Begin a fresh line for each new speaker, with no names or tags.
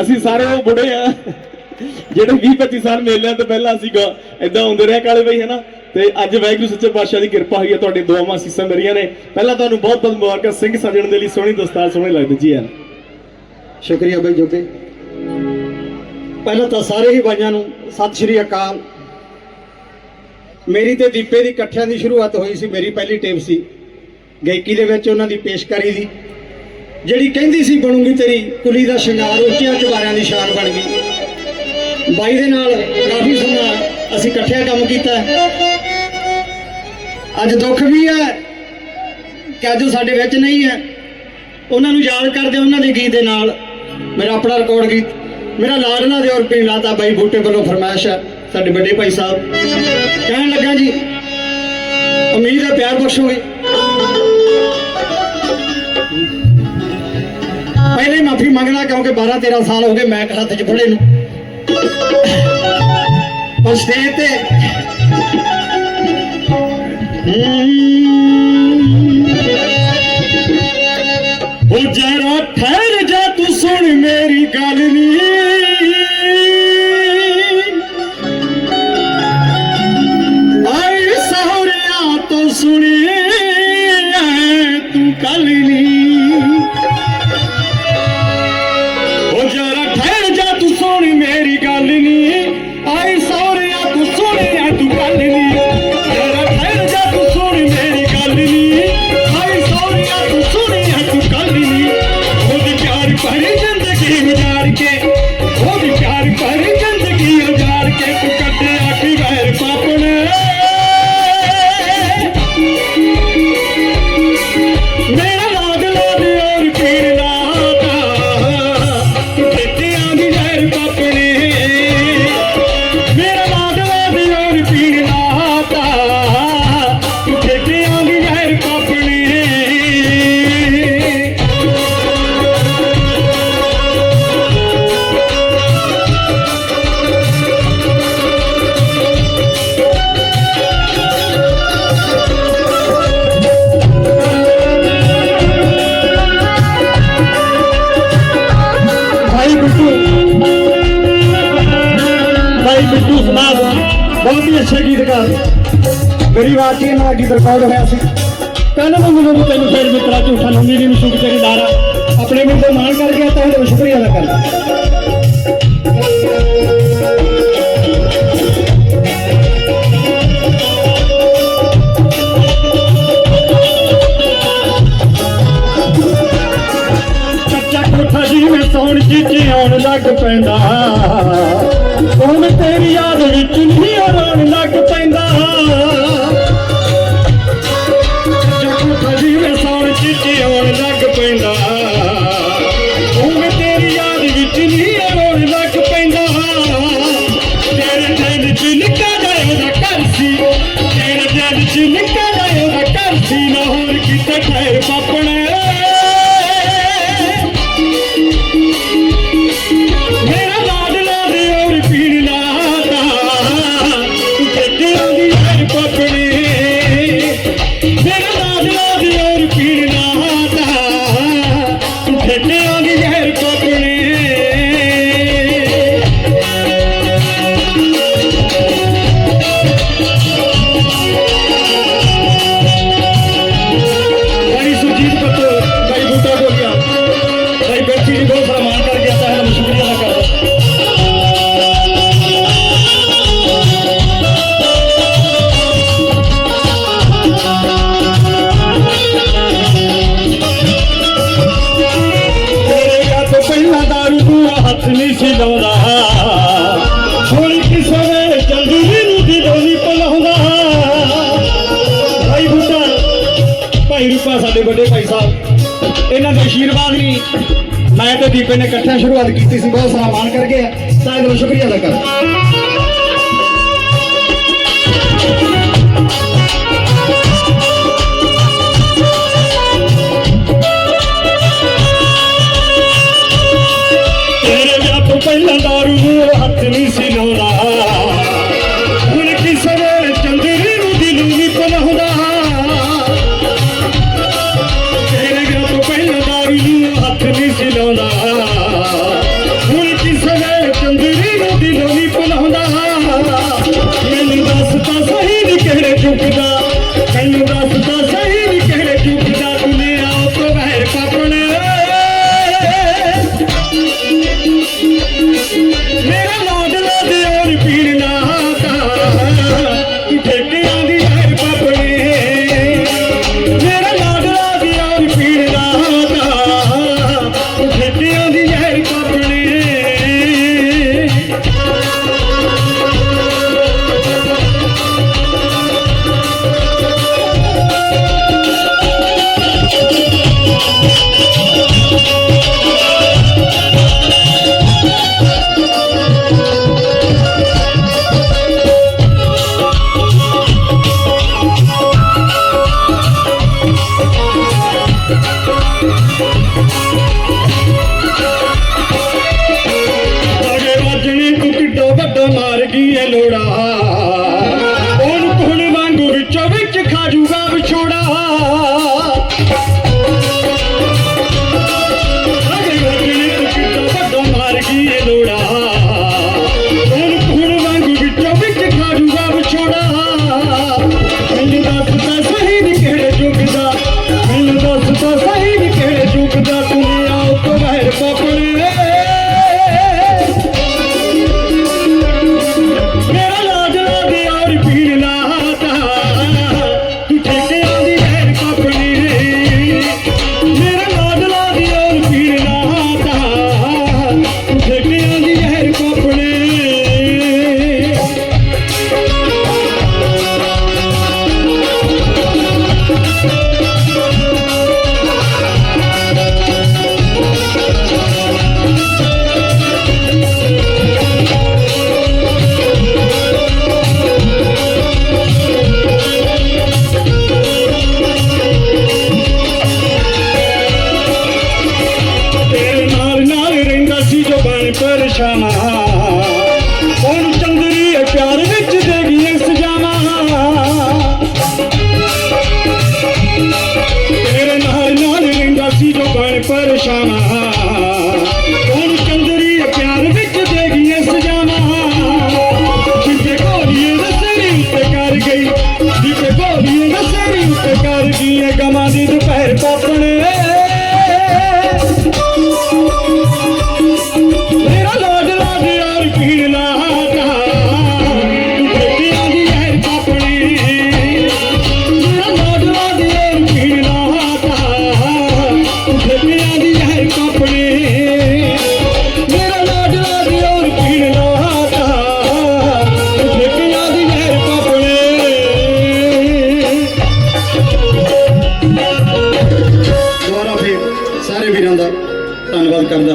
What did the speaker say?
ਅਸੀਂ ਸਾਰੇ ਉਹ ਬੁੜੇ ਆ, ਜਿਹੜੇ 20 25 ਸਾਲ ਮੇਲਿਆਂ ਤੋਂ ਪਹਿਲਾਂ ਅਸੀਂ ਇਦਾਂ ਹੁੰਦੇ ਰਹੇ ਕਾਲੇ ਬਈ, ਹਨਾ? ਤੇ ਅੱਜ ਵਾਹਿਗੁਰੂ ਸੱਚੇ ਪਾਤਸ਼ਾਹ ਦੀ ਕਿਰਪਾ ਹੋਈ ਹੈ ਤੁਹਾਡੇ ਦੁਆਵਾਂ ਸੀਸਾਂ ਮੇਰੀਆਂ ਨੇ। ਪਹਿਲਾਂ ਤੁਹਾਨੂੰ ਬਹੁਤ ਬਹੁਤ ਮੁਬਾਰਕਾਂ, ਸਿੰਘ ਸਜਣ ਦੇ ਲਈ ਸੋਹਣੀ ਦਸਤਾਰ ਸੋਹਣੇ ਲੱਗਦੇ ਜੀ ਆ
ਸ਼ੁਕਰੀਆ ਬਾਈ ਜੋਗੇ। ਪਹਿਲਾਂ ਤਾਂ ਸਾਰੇ ਹੀ ਬਾਈਆਂ ਨੂੰ ਸਤਿ ਸ਼੍ਰੀ ਅਕਾਲ। ਮੇਰੀ ਤੇ ਦੀਪੇ ਦੀ ਇਕੱਠਿਆਂ ਦੀ ਸ਼ੁਰੂਆਤ ਹੋਈ ਸੀ, ਮੇਰੀ ਪਹਿਲੀ ਟੇਪ ਸੀ। ਗਾਇਕੀ ਦੇ ਵਿੱਚ ਉਹਨਾਂ ਦੀ ਪੇਸ਼ਕਾਰੀ ਦੀ ਜਿਹੜੀ ਕਹਿੰਦੀ ਸੀ, ਬਣੂਗੀ ਤੇਰੀ, ਕੁਲੀ ਦਾ ਸ਼ਿੰਗਾਰ, ਉੱਚੀਆਂ ਚੁਬਾਰਿਆਂ ਦੀ ਸ਼ਾਨ ਬਣ ਗਈ। ਬਾਈ ਦੇ ਨਾਲ ਕਾਫੀ ਸਮਾਂ ਅਸੀਂ ਇਕੱਠਿਆਂ ਕੰਮ ਕੀਤਾ ਅੱਜ ਦੁੱਖ ਵੀ ਹੈ ਕਿ ਅੱਜ ਉਹ ਸਾਡੇ ਵਿੱਚ ਨਹੀਂ ਹੈ। ਉਹਨਾਂ ਨੂੰ ਯਾਦ ਕਰਦੇ ਉਹਨਾਂ ਦੇ ਗੀਤ ਦੇ ਨਾਲ ਮੇਰਾ ਆਪਣਾ ਰਿਕਾਰਡ ਗੀਤ, ਮੇਰਾ ਲਾਡਲਾ ਦੇ ਔਰ ਪੀਣ ਲਾਤਾ ਬਾਈ ਬੂਟੇ ਵੱਲੋਂ ਫਰਮਾਇਸ਼ ਹੈ ਸਾਡੇ ਵੱਡੇ ਭਾਈ ਸਾਹਿਬ। ਕਹਿਣ ਲੱਗਾ ਜੀ, ਉਮੀਦ ਹੈ ਪਿਆਰ ਬਖਸ਼ੋਗੇ। ਪਹਿਲੇ ਮਾਫੀ ਮੰਗਣਾ ਕਿਉਂਕਿ 12 13 ਸਾਲ ਹੋ ਗਏ ਮੈਂ ਹੱਥ 'ਚ ਫੜੇ ਨੂੰ। ਪਰ ਸਟੇਜ ਤੇ ਹਮ, ਬਹੁਤ ਹੀ ਅੱਛੇ ਗੀਤਕਾਰ ਮੇਰੀ ਆਵਾਜ਼ ਕੀ ਨਾਲ ਗੀਤ ਰਿਕਾਰਡ ਹੋਇਆ ਸੀ। ਕਹਿੰਦਾ ਮੈਂ ਮੈਨੂੰ ਤੈਨੂੰ ਫੇਰ ਮਿੱਤਰਾ ਝੂਠਾ ਲੰਮੀ ਦੀ ਮਸ਼ੂਕ ਤੇਰੀ ਲਾਰਾ ਆਪਣੇ ਮੂੰਹ ਤੋਂ ਮਾਣ ਕਰ ਗਿਆ ਤਾਂ ਉਹਦਾ ਸ਼ੁਕਰੀਆ ਅਦਾ ਕਰ। ਕੱਚਾ ਚੀਚੀ ਆਉਣ ਲੱਗ ਪੈਂਦਾ। ਹੁਣ ਤੇਰੀ ਯਾਦ ਵਿੱਚ ਨਹੀਂ ਤੇਰੇ ਦਿਲ ਚ ਨਿਕਾ ਜਾਏ ਉਹਦਾ ਘਰ ਸੀ ਭਾਈ ਰੂਪਾ, ਸਾਡੇ ਵੱਡੇ ਭਾਈ ਸਾਹਿਬ। ਇਹਨਾਂ ਦੇ ਆਸ਼ੀਰਵਾਦ ਨਹੀਂ। ਮੈਂ ਤੇ ਦੀਪੇ ਨੇ ਇਕੱਠੇ ਸ਼ੁਰੂਆਤ ਕੀਤੀ ਸੀ, ਬਹੁਤ ਸਾਰਾ ਮਾਣ ਕਰ ਗਿਆ ਤਾਂ ਇਹਦਾ ਮੈਂ ਸ਼ੁਕਰੀਆ ਅਦਾ ਕਰ ਸੀ ਜੋ আমরা